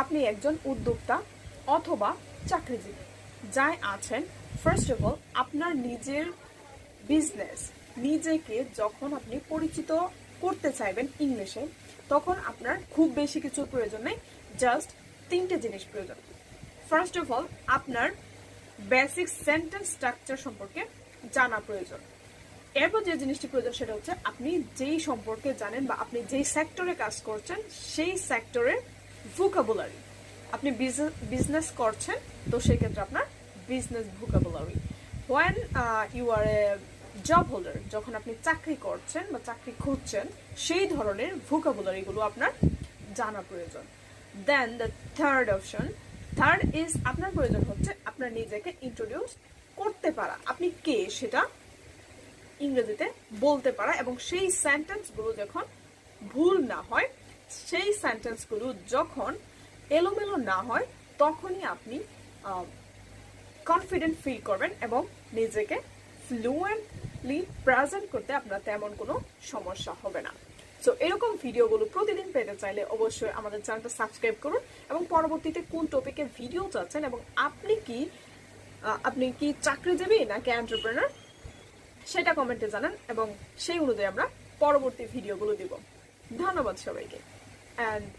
আপনি একজন উদ্যোক্তা অথবা চাকরিজীবী, যাই আছেন ফার্স্ট অফ অল আপনার নিজের বিজনেস নিজেকে যখন আপনি পরিচিত করতে চাইবেন ইংলিশে তখন আপনার খুব বেশি কিছু প্রয়োজন নেই জাস্ট তিনটে জিনিস প্রয়োজন। ফার্স্ট অফ অল আপনার বেসিক সেন্টেন্স স্ট্রাকচার সম্পর্কে জানা প্রয়োজন। এরপর যে জিনিসটি প্রয়োজন, সেটা হচ্ছে আপনি যেই সম্পর্কে জানেন বা আপনি যেই সেক্টরে কাজ করছেন, সেই সেক্টরের ভোকাবুলারি আপনি বিজনেস করছেন, তো সেই ক্ষেত্রে আপনার business vocabulary when you are a job holder যখন আপনি চাকরি করছেন বা চাকরি খুঁজছেন, সেই ধরনের ভোকাবুলারিগুলো আপনার জানা প্রয়োজন। Then the third option third is আপনার প্রয়োজন হচ্ছে আপনার নিজেকে ইন্ট্রোডিউস করতে পারা। আপনি কে সেটা ইংরেজিতে বলতে পারা এবং সেই সেন্টেন্সগুলো যখন ভুল না হয় সেই সেন্টেন্সগুলো যখন এলোমেলো না হয়, তখনই আপনি কনফিডেন্ট ফিল করবেন এবং নিজেকে ফ্লুয়েন্টলি প্রেজেন্ট করতে আপনার তেমন কোনো সমস্যা হবে না। সো এরকম ভিডিওগুলো প্রতিদিন পেতে চাইলে অবশ্যই আমাদের চ্যানেলটা সাবস্ক্রাইব করুন এবং পরবর্তীতে কোন টপিকের ভিডিও চাচ্ছেন এবং আপনি কি আপনি কি চাকরিজীবী নাকি এন্টারপ্রেনার সেটা কমেন্টে জানান এবং সেই অনুযায়ী আমরা পরবর্তী ভিডিওগুলো দিব। ধন্যবাদ সবাইকে। and